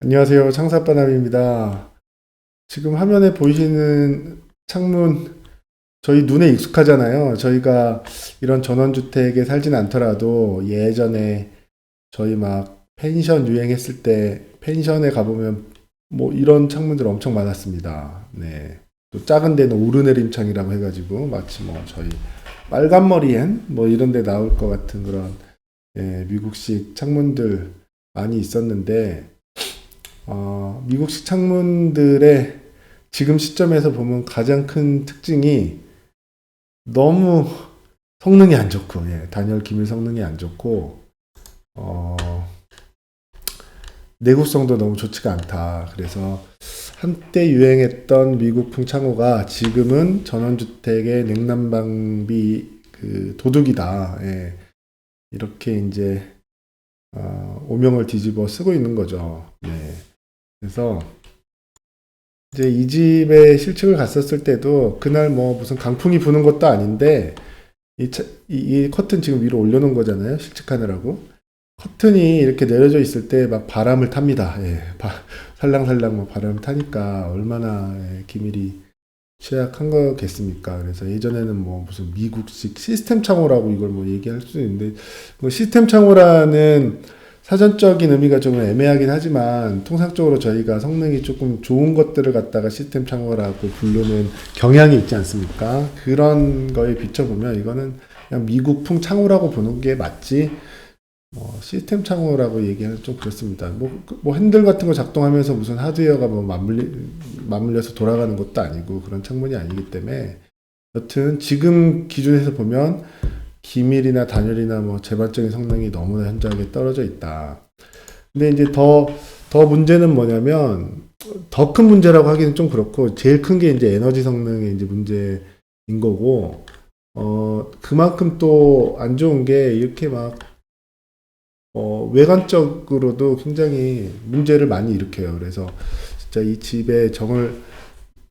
안녕하세요. 창사바람입니다. 지금 화면에 보이시는 창문, 저희 눈에 익숙하잖아요. 저희가 이런 전원주택에 살진 않더라도 예전에 저희 막 펜션 유행했을 때 펜션에 가보면 뭐 이런 창문들 엄청 많았습니다. 네. 또 작은 데는 오르내림창이라고 해가지고 마치 뭐 저희 빨간 머리엔 뭐 이런 데 나올 것 같은 그런 예, 미국식 창문들 많이 있었는데 어, 미국식 창문들의 지금 시점에서 보면 가장 큰 특징이 너무 성능이 안 좋고, 예, 단열 기밀 성능이 안 좋고, 어, 내구성도 너무 좋지가 않다. 그래서 한때 유행했던 미국 풍 창호가 지금은 전원주택의 냉난방비 그 도둑이다. 예, 이렇게 이제 어, 오명을 뒤집어 쓰고 있는 거죠. 네. 그래서 이제 이 집에 실측을 갔었을 때도 그날 뭐 무슨 강풍이 부는 것도 아닌데 이, 차- 이, 이 커튼 지금 위로 올려놓은 거잖아요. 실측하느라고. 커튼이 이렇게 내려져 있을 때 막 바람을 탑니다. 예, 바- 살랑살랑 뭐 바람을 타니까 얼마나 예, 기밀이 취약한 거겠습니까? 그래서 예전에는 뭐 무슨 미국식 시스템 창호라고 이걸 뭐 얘기할 수 있는데 뭐 시스템 창호라는 사전적인 의미가 조금 애매하긴 하지만 통상적으로 저희가 성능이 조금 좋은 것들을 갖다가 시스템 창호라고 부르는 경향이 있지 않습니까? 그런 거에 비춰보면 이거는 그냥 미국풍 창호라고 보는 게 맞지 뭐 시스템 창호라고 얘기하는 좀 그렇습니다. 뭐, 그- 뭐 핸들 같은 거 작동하면서 무슨 하드웨어가 뭐 맞물리, 맞물려서 돌아가는 것도 아니고 그런 창문이 아니기 때문에 여튼 지금 기준에서 보면 기밀이나 단열이나 뭐 제반적인 성능이 너무나 현저하게 떨어져 있다. 근데 이제 더, 더 문제는 뭐냐면 더 큰 문제라고 하기는 좀 그렇고 제일 큰 게 이제 에너지 성능의 이제 문제인 거고 어 그만큼 또 안 좋은 게 이렇게 막 어, 외관적으로도 굉장히 문제를 많이 일으켜요. 그래서 진짜 이 집에 정을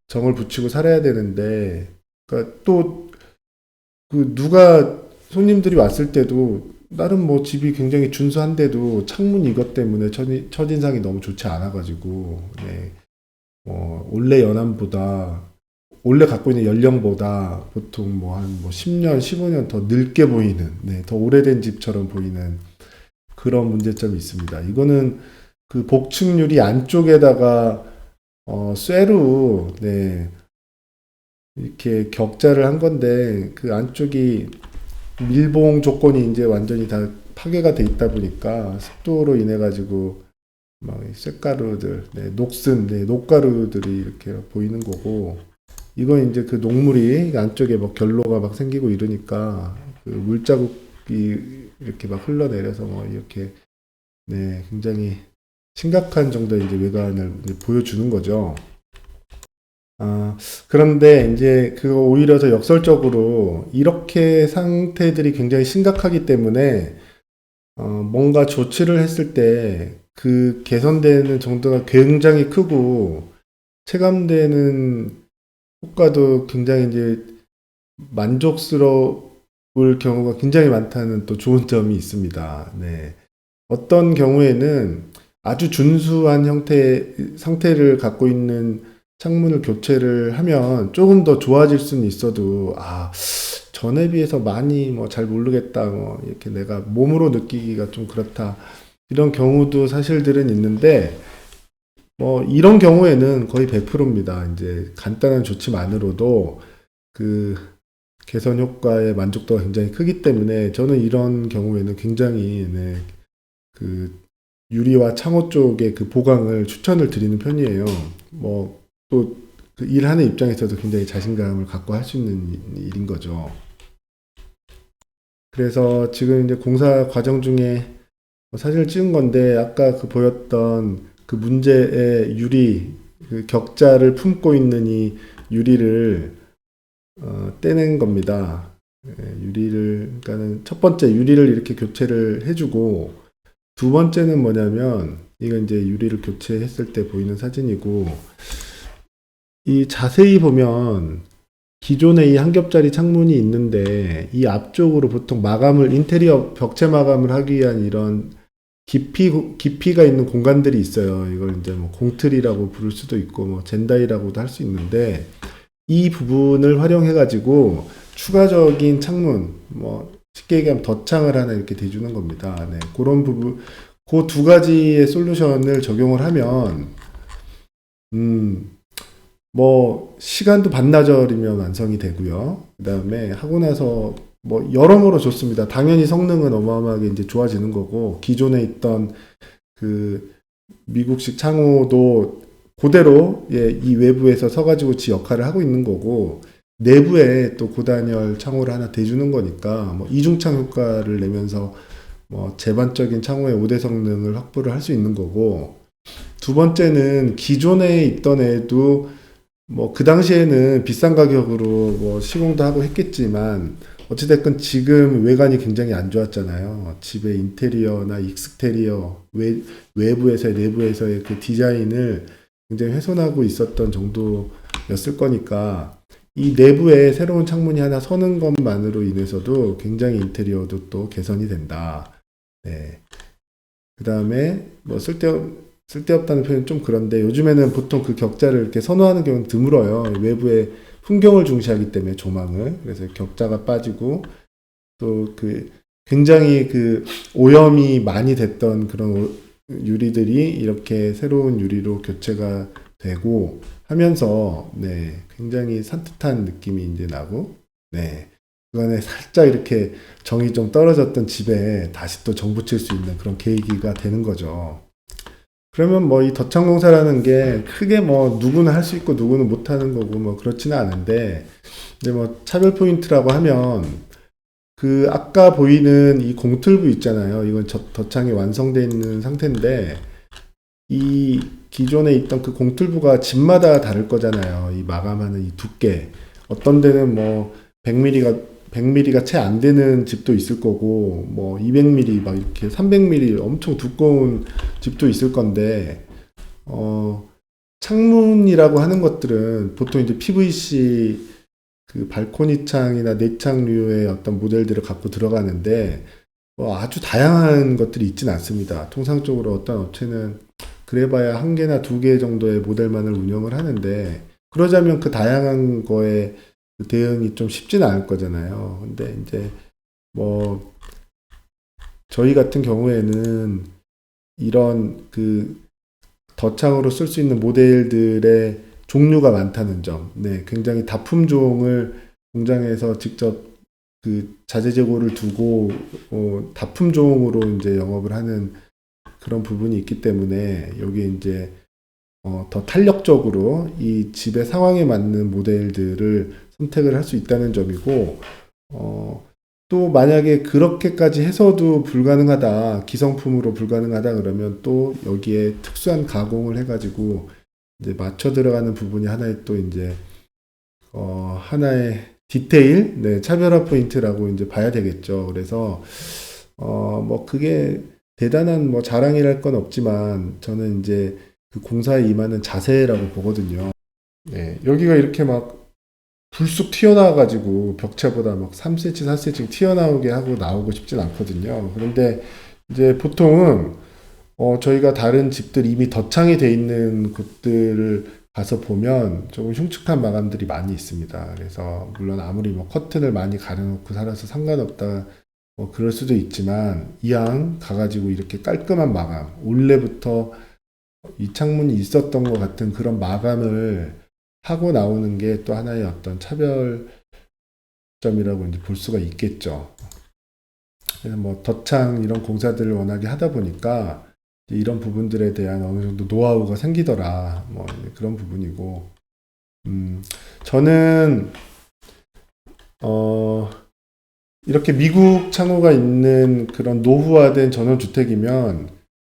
정을 붙이고 살아야 되는데 그러니까 또 그 누가 손님들이 왔을 때도 나름 뭐 집이 굉장히 준수한데도 창문 이것 때문에 첫인, 첫인상이 너무 좋지 않아가지고 네. 어, 원래 연함보다 원래 갖고 있는 연령보다 보통 뭐한뭐 10년, 15년 더 늙게 보이는, 네, 더 오래된 집처럼 보이는 그런 문제점이 있습니다. 이거는 그 복층유리 안쪽에다가 어, 쇠로 네, 이렇게 격자를 한 건데 그 안쪽이 밀봉 조건이 이제 완전히 다 파괴가 돼 있다 보니까 습도로 인해 가지고 막이 쇳가루들, 네, 녹슨, 네, 녹가루들이 이렇게 보이는 거고 이건 이제 그 녹물이 안쪽에 뭐 결로가 막 생기고 이러니까 그 물자국이 이렇게 막 흘러내려서 뭐 이렇게 네, 굉장히 심각한 정도의 이제 외관을 이제 보여주는 거죠. 아, 그런데 이제 그거 오히려 더 역설적으로 이렇게 상태들이 굉장히 심각하기 때문에 어, 뭔가 조치를 했을 때 그 개선되는 정도가 굉장히 크고 체감되는 효과도 굉장히 이제 만족스러울 경우가 굉장히 많다는 또 좋은 점이 있습니다. 네. 어떤 경우에는 아주 준수한 형태, 상태를 갖고 있는 창문을 교체를 하면 조금 더 좋아질 수는 있어도, 아, 전에 비해서 많이 뭐 잘 모르겠다, 뭐 이렇게 내가 몸으로 느끼기가 좀 그렇다. 이런 경우도 사실들은 있는데, 뭐 이런 경우에는 거의 100%입니다. 이제 간단한 조치만으로도 그 개선 효과의 만족도가 굉장히 크기 때문에 저는 이런 경우에는 굉장히 네, 그 유리와 창호 쪽의 그 보강을 추천을 드리는 편이에요. 뭐 또 그 일하는 입장에서도 굉장히 자신감을 갖고 할 수 있는 일- 일인 거죠. 그래서 지금 이제 공사 과정 중에 뭐 사진을 찍은 건데 아까 그 보였던 그 문제의 유리 그 격자를 품고 있는 이 유리를 어, 떼낸 겁니다. 예, 유리를 그러니까는 첫 번째 유리를 이렇게 교체를 해주고 두 번째는 뭐냐면 이건 이제 유리를 교체했을 때 보이는 사진이고 이 자세히 보면 기존에 이 한 겹짜리 창문이 있는데 이 앞쪽으로 보통 마감을 인테리어 벽체 마감을 하기 위한 이런 깊이 깊이가 있는 공간들이 있어요. 이걸 이제 뭐 공틀이라고 부를 수도 있고 뭐 젠다이라고도 할 수 있는데 이 부분을 활용해 가지고 추가적인 창문 뭐 쉽게 얘기하면 덧창을 하나 이렇게 대주는 겁니다. 네, 그런 부분 그 두 가지의 솔루션을 적용을 하면 음, 뭐 시간도 반나절이면 완성이 되고요. 그다음에 하고 나서 뭐 여러모로 좋습니다. 당연히 성능은 어마어마하게 이제 좋아지는 거고 기존에 있던 그 미국식 창호도 그대로 예, 이 외부에서 서가지고 지 역할을 하고 있는 거고 내부에 또 고단열 창호를 하나 대주는 거니까 뭐 이중창 효과를 내면서 뭐 제반적인 창호의 5대 성능을 확보를 할 수 있는 거고 두 번째는 기존에 있던 애도 뭐 그 당시에는 비싼 가격으로 뭐 시공도 하고 했겠지만 어찌됐건 지금 외관이 굉장히 안 좋았잖아요. 집의 인테리어나 익스테리어 외, 외부에서의 내부에서의 그 디자인을 굉장히 훼손하고 있었던 정도였을 거니까 이 내부에 새로운 창문이 하나 서는 것만으로 인해서도 굉장히 인테리어도 또 개선이 된다. 네. 그 다음에 뭐 쓸데 쓸데없다는 표현은 좀 그런데 요즘에는 보통 그 격자를 이렇게 선호하는 경우는 드물어요. 외부에 풍경을 중시하기 때문에 조망을 그래서 격자가 빠지고 또 그 굉장히 그 오염이 많이 됐던 그런 오- 유리들이 이렇게 새로운 유리로 교체가 되고 하면서 네 굉장히 산뜻한 느낌이 이제 나고 네 그간에 살짝 이렇게 정이 좀 떨어졌던 집에 다시 또 정 붙일 수 있는 그런 계기가 되는 거죠. 그러면 뭐 이 덧창공사라는 게 크게 뭐 누구는 할 수 있고 누구는 못 하는 거고 뭐 그렇지는 않은데 이제 뭐 차별 포인트라고 하면 그 아까 보이는 이 공틀부 있잖아요. 이건 저- 덧창이 완성되어 있는 상태인데 이 기존에 있던 그 공틀부가 집마다 다를 거잖아요. 이 마감하는 이 두께. 어떤 데는 뭐 100mm가 100mm가 채 안 되는 집도 있을 거고 뭐 200mm 막 이렇게 300mm 엄청 두꺼운 집도 있을 건데 어 창문이라고 하는 것들은 보통 이제 PVC 그 발코니 창이나 내창류의 어떤 모델들을 갖고 들어가는데 뭐 아주 다양한 것들이 있지는 않습니다. 통상적으로 어떤 업체는 그래봐야 한 개나 두 개 정도의 모델만을 운영을 하는데 그러자면 그 다양한 거에 그 대응이 좀 쉽지는 않을 거잖아요. 근데 이제 뭐 저희 같은 경우에는 이런 그 덧창으로 쓸 수 있는 모델들의 종류가 많다는 점, 네, 굉장히 다품종을 공장에서 직접 그 자재 재고를 두고 어, 다품종으로 이제 영업을 하는 그런 부분이 있기 때문에 여기 이제 어, 더 탄력적으로 이 집의 상황에 맞는 모델들을 선택을 할 수 있다는 점이고 어, 또 만약에 그렇게까지 해서도 불가능하다 기성품으로 불가능하다 그러면 또 여기에 특수한 가공을 해가지고 이제 맞춰 들어가는 부분이 하나의 또 이제 어, 하나의 디테일, 네, 차별화 포인트라고 이제 봐야 되겠죠. 그래서 어, 뭐 그게 대단한 뭐 자랑이랄 건 없지만 저는 이제 그 공사에 임하는 자세라고 보거든요. 네, 여기가 이렇게 막 불쑥 튀어나와가지고 벽체보다 막 3cm, 4cm 튀어나오게 하고 나오고 싶진 않거든요. 그런데 이제 보통은 어, 저희가 다른 집들 이미 덧창이 돼 있는 곳들을 가서 보면 조금 흉측한 마감들이 많이 있습니다. 그래서 물론 아무리 뭐 커튼을 많이 가려놓고 살아서 상관없다 뭐 그럴 수도 있지만 이왕 가가지고 이렇게 깔끔한 마감 원래부터 이 창문이 있었던 것 같은 그런 마감을 하고 나오는 게 또 하나의 어떤 차별점이라고 이제 볼 수가 있겠죠. 뭐 덧창 이런 공사들을 워낙에 하다 보니까 이런 부분들에 대한 어느 정도 노하우가 생기더라. 뭐 그런 부분이고, 음, 저는 어 이렇게 미국 창호가 있는 그런 노후화된 전원주택이면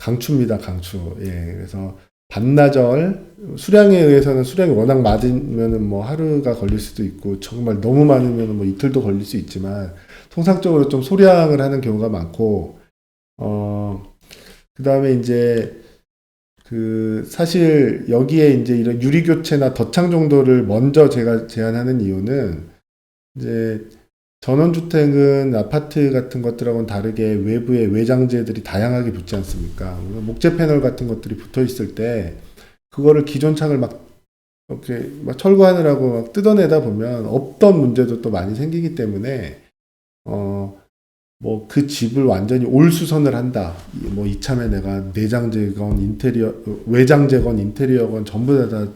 강추입니다, 강추. 예, 그래서 반나절 수량에 의해서는 수량이 워낙 많으면은 뭐 하루가 걸릴 수도 있고 정말 너무 많으면 뭐 이틀도 걸릴 수 있지만 통상적으로 좀 소량을 하는 경우가 많고 어 그다음에 이제 그 사실 여기에 이제 이런 유리 교체나 덧창 정도를 먼저 제가 제안하는 이유는 이제 전원주택은 아파트 같은 것들하고는 다르게 외부에 외장재들이 다양하게 붙지 않습니까? 목재 패널 같은 것들이 붙어 있을 때 그거를 기존 창을 막 이렇게 막 철거하느라고 막 뜯어내다 보면 없던 문제도 또 많이 생기기 때문에 어 뭐 그 집을 완전히 올수선을 한다. 이- 뭐 이참에 내가 내장재건 인테리어 외장재건 인테리어건 전부 다, 다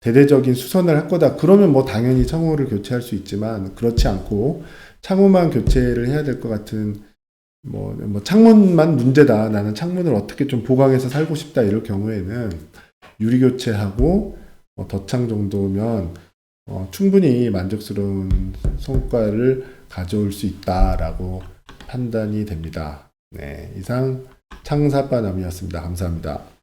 대대적인 수선을 할 거다. 그러면 뭐 당연히 창호를 교체할 수 있지만 그렇지 않고 창호만 교체를 해야 될 것 같은 뭐, 뭐 창문만 문제다. 나는 창문을 어떻게 좀 보강해서 살고 싶다. 이럴 경우에는 유리 교체하고 어, 덧창 정도면 어, 충분히 만족스러운 성과를 가져올 수 있다라고 판단이 됩니다. 네, 이상 창사빠남이었습니다. 감사합니다.